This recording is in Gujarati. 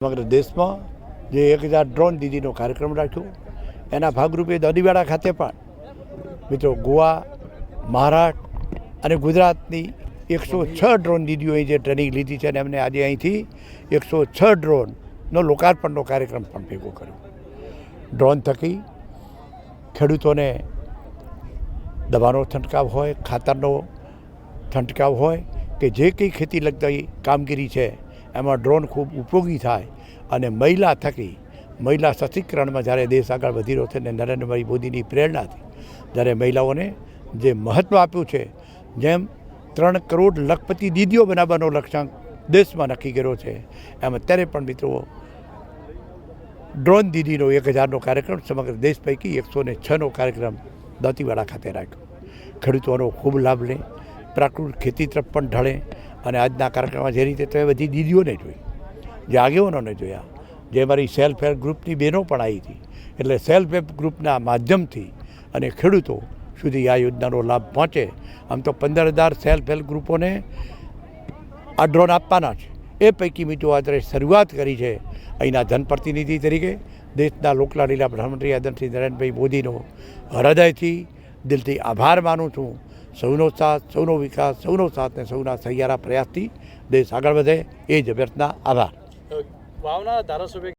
સમગ્ર દેશમાં જે એક હજાર ડ્રોન દીદીનો કાર્યક્રમ રાખ્યો. એના ભાગરૂપે દડીવાડા ખાતે પણ મિત્રો ગોવા, મહારાષ્ટ્ર અને ગુજરાતની એકસો છ ડ્રોન દીદીઓએ જે ટ્રેનિંગ લીધી છે અને એમને આજે અહીંથી એકસો છ ડ્રોનનો લોકાર્પણનો કાર્યક્રમ પણ ભેગો કર્યો. ડ્રોન થકી ખેડૂતોને દવાનો છંટકાવ હોય, ખાતરનો છંટકાવ હોય કે જે કંઈ ખેતી લગતી કામગીરી છે એમાં ડ્રોન ખૂબ ઉપયોગી થાય અને મહિલા થકી, મહિલા સશક્તિકરણમાં જ્યારે દેશ આગળ વધી રહ્યો છે ને નરેન્દ્રભાઈ મોદીની પ્રેરણાથી જ્યારે મહિલાઓને જે મહત્ત્વ આપ્યું છે, જેમ ત્રણ કરોડ લખપતિ દીદીઓ બનાવવાનો લક્ષ્યાંક દેશમાં નક્કી કર્યો છે, એમ અત્યારે પણ મિત્રો ડ્રોન દીદીનો એક હજારનો કાર્યક્રમ સમગ્ર દેશ પૈકી એકસો ને છનો કાર્યક્રમ દાંતીવાડા ખાતે રાખ્યો. ખેડૂતોનો ખૂબ લાભ લે, પ્રાકૃતિક ખેતી તરફ પણ ઢળે અને આજના કાર્યક્રમમાં જે રીતે તમે બધી દીદીઓને જોઈ જે આગેવાનોને જોયા, જે મારી સેલ્ફ હેલ્પ ગ્રુપની બહેનો પણ આવી હતી, એટલે સેલ્ફ હેલ્પ ગ્રુપના માધ્યમથી અને ખેડૂતો સુધી આ યોજનાનો લાભ પહોંચે. આમ તો પંદર હજાર સેલ્ફ હેલ્પ ગ્રુપોને આ ડ્રોન આપવાના છે. એ પૈકી મિત્રો અત્યારે શરૂઆત કરી છે અહીંના જનપ્રતિનિધિ તરીકે, દેશના લોકલાડીલા પ્રધાનમંત્રી આદરસિંહ નરેન્દ્રભાઈ મોદીનો હૃદયથી દિલથી આભાર માનું છું. સૌનો સાથ, સૌનો વિકાસ, સૌનો સાથ ને સૌના સહિયારા પ્રયાસથી દેશ આગળ વધે. એ જ અભ્યર્થના. આભાર. વાવના ધારાસભ્ય